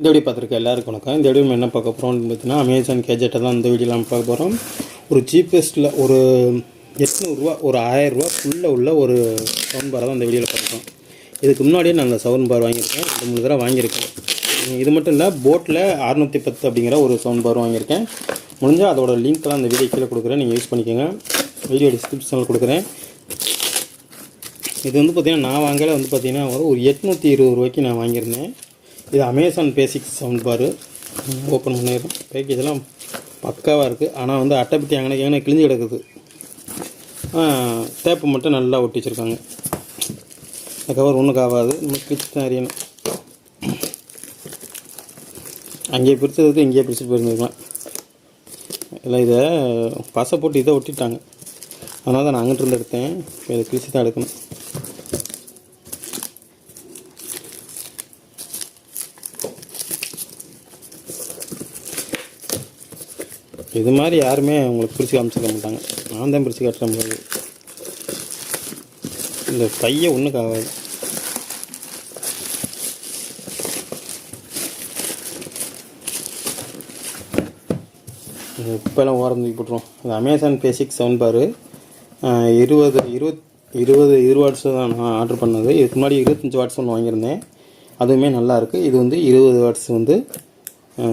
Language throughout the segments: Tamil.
இந்த வீடியோ பார்த்துருக்க எல்லாருக்கும் வணக்கம். இந்த வீடியோ என்ன பார்க்க போகிறோம்னு பார்த்தீங்கன்னா அமேசான் கேஜெட்டை தான் இந்த வீடியோவில் நம்ம பார்க்க போகிறோம் ஒரு சீப்பஸ்ட்டில் ஒரு எட்நூறுரூவா ஒரு ஆயிரரூவா உள்ள உள்ள ஒரு சவுண்ட் பாரை தான் இந்த வீடியோவில் பார்க்குறோம் இதுக்கு முன்னாடியே நாங்கள் சவுண்ட் பார் வாங்கியிருக்கேன். ரெண்டு மூணு தடவை வாங்கியிருக்கேன். இது மட்டும் இல்லை போட்டில் அறுநூற்றி பத்து அப்படிங்கிற ஒரு சவுண்ட் பார் வாங்கியிருக்கேன். முடிஞ்சால் அதோட லிங்க்லாம் அந்த வீடியோ கீழே கொடுக்குறேன். நீங்கள் யூஸ் பண்ணிக்கோங்க. வீடியோ டிஸ்கிரிப்ஷனில் கொடுக்குறேன். இது வந்து பார்த்திங்கன்னா நான் வாங்கலை வந்து பார்த்திங்கன்னா ஒரு எட்நூற்றி இருபது ரூபாய்க்கு நான் வாங்கியிருந்தேன். இது அமேசான் பேசிக் சவுண்ட் பாரு ஓப்பன் பண்ணிடுறோம் பேக்கேஜெல்லாம் பக்காவாக இருக்குது ஆனால் வந்து அட்டைப்பட்டி அங்கே எங்கே கிழிஞ்சு கிடக்குது. டேப்பு மட்டும் நல்லா ஒட்டி வச்சுருக்காங்க. இந்த கவர் ஒன்றுக்கு ஆகாது நம்ம கிழிச்சு தான் அறியணும் அங்கேயே பிரிச்சதுக்கு இங்கேயே பிரிச்சுட்டு போயிருந்துருக்கலாம். இல்லை இதை பசை போட்டு இதை ஒட்டிட்டாங்க. அதனால தான் நான் அங்கிட்டு இருந்து எடுத்தேன். இப்போ இதை கிழிச்சு தான் எடுக்கணும். இது மாதிரி யாருமே உங்களுக்கு பிரித்து காமிச்சிக்க மாட்டாங்க. நான் தான் பிரித்து காட்டுற மாதிரி. இந்த கையை ஒன்றுக்கு ஆகாது. இப்போலாம் ஓரம் தூக்கி போட்டுருவோம். இது அமேசான் பேசிக் சவுண்ட் பாரு. இருபது இருபத் இருபது இருபது வாட்ஸ் தான் நான் ஆர்டர் பண்ணது. இதுக்கு முன்னாடி இருபத்தஞ்சி வாட்ஸ் ஒன்று வாங்கியிருந்தேன். அதுவுமே நல்லா இருக்குது இது வந்து இருபது வாட்ஸ் வந்து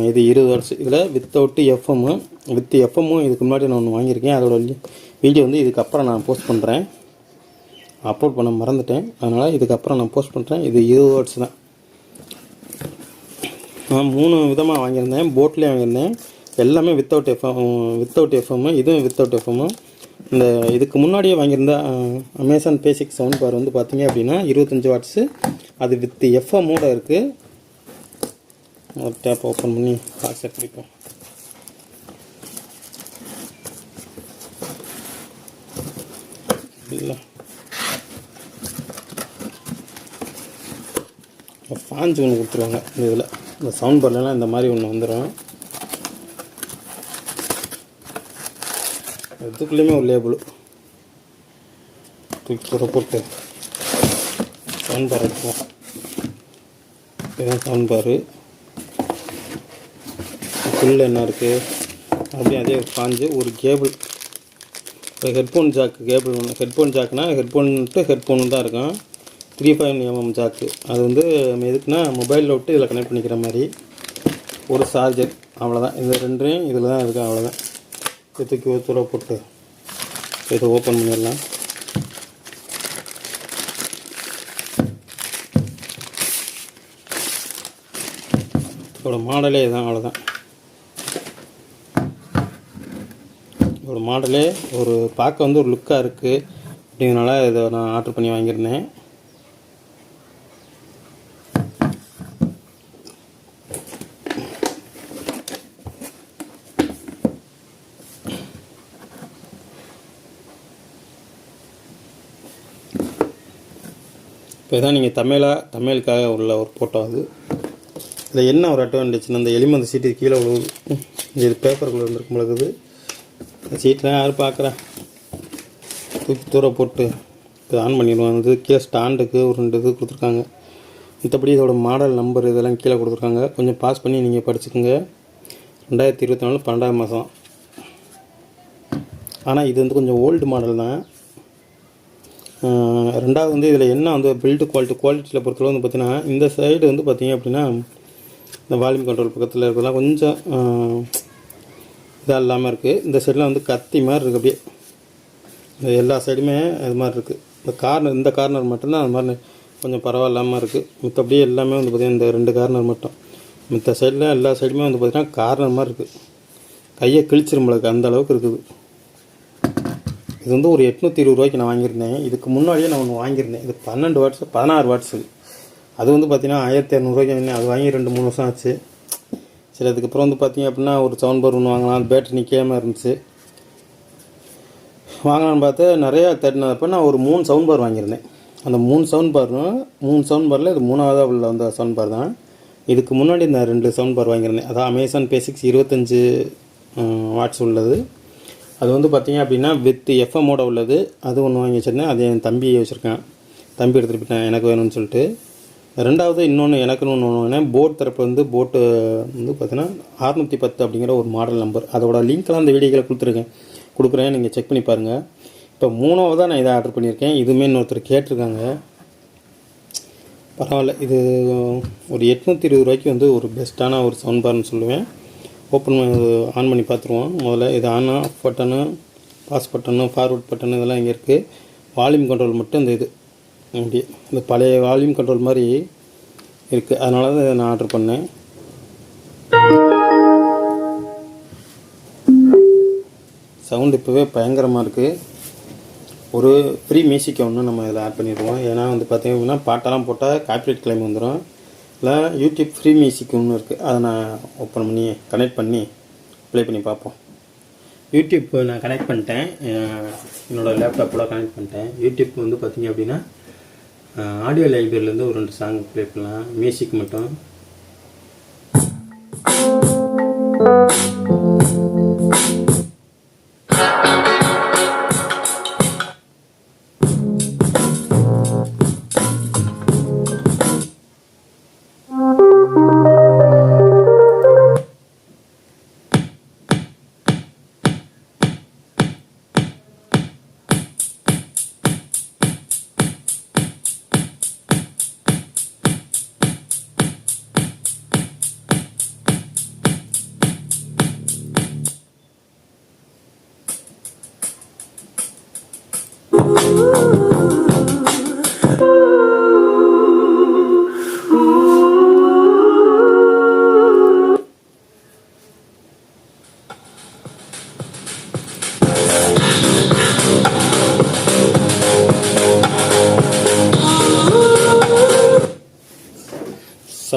இது இருபது வருஷம். இதில் வித்தவுட்டு எஃப்எம்மு வித் எஃப்எம்மும் இதுக்கு முன்னாடி நான் ஒன்று வாங்கியிருக்கேன். அதோட வீடியோ வந்து இதுக்கப்புறம் நான் போஸ்ட் பண்ணுறேன் அப்லோட் பண்ண மறந்துட்டேன். அதனால் இதுக்கப்புறம் நான் போஸ்ட் பண்ணுறேன் இது இருபது வாட்ஸ் தான். நான் மூணு விதமாக வாங்கியிருந்தேன். போட்லேயே வாங்கியிருந்தேன். எல்லாமே வித்தவுட் எஃப்எம் வித்தவுட் எஃப்எம்மு இதுவும் வித்தவுட் எஃப்எம்மு இந்த இதுக்கு முன்னாடியே வாங்கியிருந்த அமேசான் பேசிக் சவுண்ட் பார் வந்து பார்த்தீங்க அப்படின்னா இருபத்தஞ்சி வாட்ஸு அது வித் எஃப்எம்மோட இருக்குது ஒரு டேப் ஓப்பன் பண்ணி பாக்ஸை பிடிப்போம் இல்லை. ஃபான்ஸ் ஒன்று கொடுத்துருவாங்க. இந்த இதில். இந்த சவுண்ட் பார்லாம் இந்த மாதிரி ஒன்று வந்துடும் இதுக்குள்ளேயுமே ஒரு லேபிள் தூக்கி தூர போட்டு சவுண்ட் பார் எடுப்போம் இதுதான் சவுண்ட் பாரு. உள்ளே என்ன இருக்குது அப்படியே அதே பாஞ்சு ஒரு கேபிள். இப்போ ஹெட்ஃபோன் ஜாக்கு கேபிள் ஒன்று ஹெட்ஃபோன் ஜாக்குனா ஹெட்ஃபோன்ட்டு ஹெட்ஃபோன் தான் இருக்கும். த்ரீ ஃபைவ் எம்எம் ஜாக்கு அது வந்து நம்ம எதுக்குன்னா மொபைலில் விட்டு இதில் கனெக்ட் பண்ணிக்கிற மாதிரி. ஒரு சார்ஜர் அவ்வளோதான் இது ரெண்டையும் இதில் தான் இருக்குது அவ்வளோதான் இதுக்கு ஒரு தூர போட்டு இதை ஓப்பன் பண்ணிடலாம். இதோட மாடலே இதுதான். அவ்வளோதான் இதோட மாடலே ஒரு பார்க்க வந்து ஒரு லுக்காக இருக்குது அப்படிங்கிறனால இதை நான் ஆர்டர் பண்ணி வாங்கியிருந்தேன். இப்போ இதான் நீங்கள் தமிழாக தமிழுக்காக உள்ள ஒரு ஃபோட்டோ அது. இதில் என்ன ஒரு அட்வான்டேஜ்னா அந்த எலிமந்த சீட்டு கீழே விழுவுது இது பேப்பருக்குள்ளே இருந்திருக்கும் பொழுது சீட்டெலாம் யார் பார்க்குறா? தூக்கி தூர போட்டு இப்போ ஆன் பண்ணிடுவோம். இது கீழே ஸ்டாண்டுக்கு ஒரு ரெண்டு இது கொடுத்துருக்காங்க. மற்றபடி இதோட மாடல் நம்பர் இதெல்லாம் கீழே கொடுத்துருக்காங்க. கொஞ்சம் பாஸ் பண்ணி நீங்கள் படிச்சுக்கோங்க. ரெண்டாயிரத்தி இருபத்தி நாலு பன்னெண்டாம் மாதம் ஆனால் இது வந்து கொஞ்சம் ஓல்டு மாடல் தான். ரெண்டாவது வந்து இதில் என்ன வந்து பில்டு குவாலிட்டி குவாலிட்டியில் பொறுத்தளவு வந்து பார்த்தீங்கன்னா இந்த சைடு வந்து பார்த்திங்க அப்படின்னா இந்த வால்யூம் கண்ட்ரோல் பக்கத்தில் இருக்கிறதுலாம் கொஞ்சம் இதாக இல்லாமல் இருக்குது இந்த சைடெலாம் வந்து கத்தி மாதிரி இருக்குது அப்படியே. இந்த எல்லா சைடுமே அது மாதிரி இருக்குது இந்த கார்னர் இந்த கார்னர் மட்டும்தான் அது மாதிரி கொஞ்சம் பரவாயில்லாமல் இருக்குது மற்றபடியே எல்லாமே வந்து பார்த்திங்கன்னா இந்த ரெண்டு கார்னர் மட்டும். மற்ற சைடில் எல்லா சைடுமே வந்து பார்த்திங்கன்னா கார்னர் மாதிரி இருக்குது கையை கிழிச்சிரும்பளுக்கு அந்த அளவுக்கு இருக்குது. இது வந்து ஒரு எட்நூற்றி இருபது ரூபாய்க்கு நான் வாங்கியிருந்தேன். இதுக்கு முன்னாடியே நான் ஒன்று வாங்கியிருந்தேன். இது பன்னெண்டு வாட்ஸு பதினாறு வாட்ஸு அது வந்து பார்த்தீங்கன்னா ஆயிரத்தி இரநூறுவாய்க்கு வாங்கினேன். அது வாங்கி ரெண்டு மூணு வருஷம் ஆச்சு. சரி அதுக்கப்புறம் வந்து பார்த்தீங்க அப்படின்னா ஒரு சவுண்ட் பார் ஒன்று வாங்கலாம். அது பேட்டரி நிற்காமல் இருந்துச்சு. வாங்கலாம்னு பார்த்து நிறையா தேடினப்போ நான் ஒரு மூணு சவுண்ட் பார் வாங்கியிருந்தேன். அந்த மூணு சவுண்ட் பாரும் மூணு சவுண்ட் பாரில் இது மூணாவதாக உள்ள வந்த சவுண்ட் பார் தான். இதுக்கு முன்னாடி நான் ரெண்டு சவுண்ட் பார் வாங்கியிருந்தேன். அதான் அமேசான் பேசிக்ஸ் இருபத்தஞ்சு வாட்ஸ் உள்ளது. அது வந்து பார்த்திங்க அப்படின்னா வித் எஃப்எம்மோட உள்ளது. அது ஒன்று வாங்கி வச்சுருந்தேன். அது என் தம்பி வச்சுருக்கேன். தம்பி எடுத்துகிட்டு போயிட்டேன். எனக்கு வேணும்னு சொல்லிட்டு. ரெண்டாவது இன்னொன்று எனக்குன்னு ஒன்று ஒன்று போட் தரப்பு வந்து போட்டு வந்து பார்த்தீங்கன்னா அறுநூற்றி பத்து அப்படிங்கிற ஒரு மாடல் நம்பர் அதோட லிங்க்லாம் அந்த வீடியோக்களை கொடுத்துருக்கேன். கொடுக்குறேன் நீங்கள் செக் பண்ணி பாருங்கள் இப்போ மூணாவதாக நான் இதை ஆர்டர் பண்ணியிருக்கேன். இதுவுமே இன்னொருத்தர் கேட்டிருக்காங்க. பரவாயில்ல. இது ஒரு எட்நூற்றி இருபது ரூபாய்க்கு வந்து ஒரு பெஸ்ட்டான ஒரு சவுண்ட் பார்னு சொல்லுவேன். ஓப்பன் ஆன் பண்ணி பார்த்துருவோம். முதல்ல இது on off button pause button forward button இதெல்லாம் இங்கே இருக்குது வால்யூம் கண்ட்ரோல் மட்டும் இந்த இது. அப்படி. இந்த பழைய வால்யூம் கண்ட்ரோல் மாதிரி இருக்குது அதனால தான் இதை நான் ஆர்டர் பண்ணேன். சவுண்ட் இப்போவே பயங்கரமாக இருக்குது ஒரு ஃப்ரீ மியூசிக்கை ஒன்று நம்ம இதில் ஆட் பண்ணிடுவோம். ஏன்னா வந்து பார்த்தீங்க அப்படின்னா பாட்டெல்லாம் போட்டால் காப்பிரைட் கிளைம் வந்துடும் இல்லை யூடியூப் ஃப்ரீ மியூசிக் ஒன்று இருக்குது அதை நான் ஓப்பன் பண்ணி கனெக்ட் பண்ணி ப்ளே பண்ணி பார்ப்போம். யூடியூப் நான் கனெக்ட் பண்ணிட்டேன். என்னோடய லேப்டாப்போட லேப்டாப்பில் கனெக்ட் பண்ணிட்டேன். யூடியூப் வந்து பார்த்தீங்க அப்படின்னா ஆடியோ லைப்ரரியிலேருந்து ஒரு ரெண்டு சாங் ப்ளே பண்ணலாம் மியூசிக் மட்டும்.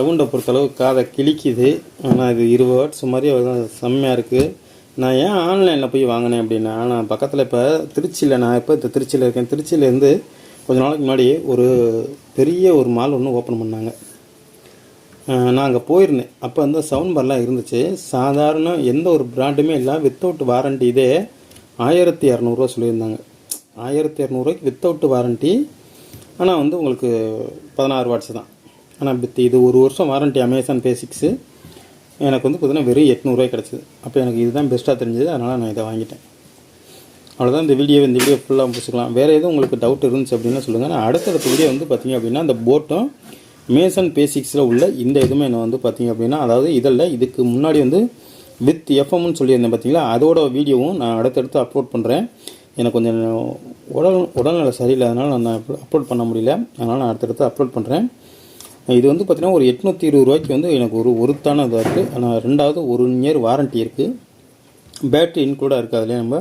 சவுண்டை பொறுத்தளவு காதை கிழிக்குது. ஆனால் இது இருபது வாட்ஸ் மாதிரி செம்மையாக இருக்குது நான் ஏன் ஆன்லைனில் போய் வாங்கினேன் அப்படின்னா நான் பக்கத்தில் இப்போ திருச்சியில் நான் இப்போ இந்த திருச்சியில் இருக்கேன் திருச்சியிலேருந்து கொஞ்ச நாளைக்கு முன்னாடி ஒரு பெரிய ஒரு மால் ஒன்று ஓப்பன் பண்ணாங்க. நான் அங்கே போயிருந்தேன். அப்போ வந்து சவுண்ட் பார்லாம் இருந்துச்சு. சாதாரண எந்த ஒரு பிராண்டுமே இல்லை. வித்தவுட் வாரண்டி இதே ஆயிரத்தி இரநூறுவா சொல்லியிருந்தாங்க. ஆயிரத்தி இரநூறுவாய்க்கு வித்தவுட் வாரண்டி ஆனால் வந்து உங்களுக்கு பதினாறு வாட்ஸ் தான். ஆனால் வித் இது ஒரு வருஷம் வாரண்ட்டி அமேசான் பேசிக்ஸு எனக்கு வந்து பார்த்தீங்கன்னா வெறும் எட்நூறுவாய் கிடச்சிது. அப்போ எனக்கு இதுதான் பெஸ்ட்டாக தெரிஞ்சது அதனால் நான் இதை வாங்கிட்டேன். அவ்வளோதான் இந்த வீடியோ இந்த வீடியோ ஃபுல்லாக முடிச்சுக்கலாம். வேறு எதுவும் உங்களுக்கு டவுட் இருந்துச்சு அப்படின்னா சொல்லுங்கள் நான் அடுத்தடுத்த வீடியோ வந்து பார்த்தீங்க அப்படின்னா அந்த போட்டும் மேசன் பேசிக்ஸில் உள்ள இந்த இதுவுமே நான் வந்து பார்த்தீங்க அப்படின்னா அதாவது இதில் இதுக்கு முன்னாடி வந்து வித் எஃப்எம்னு சொல்லியிருந்தேன் பார்த்தீங்களா அதோட வீடியோவும் நான் அடுத்தடுத்து அப்லோட் பண்ணுறேன் எனக்கு கொஞ்சம் உடல் உடல்நிலை சரியில்லை அதனால் நான் அப்லோட் பண்ண முடியல. அதனால் நான் அடுத்தடுத்து அப்லோட் பண்ணுறேன் இது வந்து பார்த்திங்கன்னா ஒரு எட்நூற்றி இருபது ரூபாய்க்கு வந்து எனக்கு ஒரு ஒருத்தான இதாக இருக்குது ஆனால் ரெண்டாவது ஒரு இயர் வாரண்ட்டி இருக்குது பேட்ரி இன்க்ளூடாக இருக்குது அதிலே நம்ம.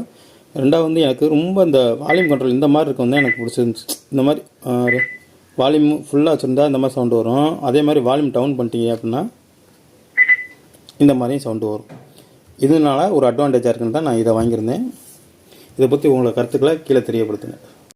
ரெண்டாவது வந்து எனக்கு ரொம்ப இந்த வால்யூம் கண்ட்ரோல் இந்த மாதிரி இருக்கும் வந்து எனக்கு பிடிச்சிருந்துச்சு. இந்த மாதிரி வால்யூம் ஃபுல்லாக வச்சுருந்தா இந்த மாதிரி சவுண்டு வரும். அதே மாதிரி வால்யூம் டவுன் பண்ணிட்டீங்க அப்படின்னா இந்த மாதிரியும் சவுண்டு வரும். இதனால ஒரு அட்வான்டேஜாக இருக்குன்னு தான் நான் இதை வாங்கியிருந்தேன். இதை பற்றி உங்களை கருத்துக்களை கீழே தெரியப்படுத்துங்க.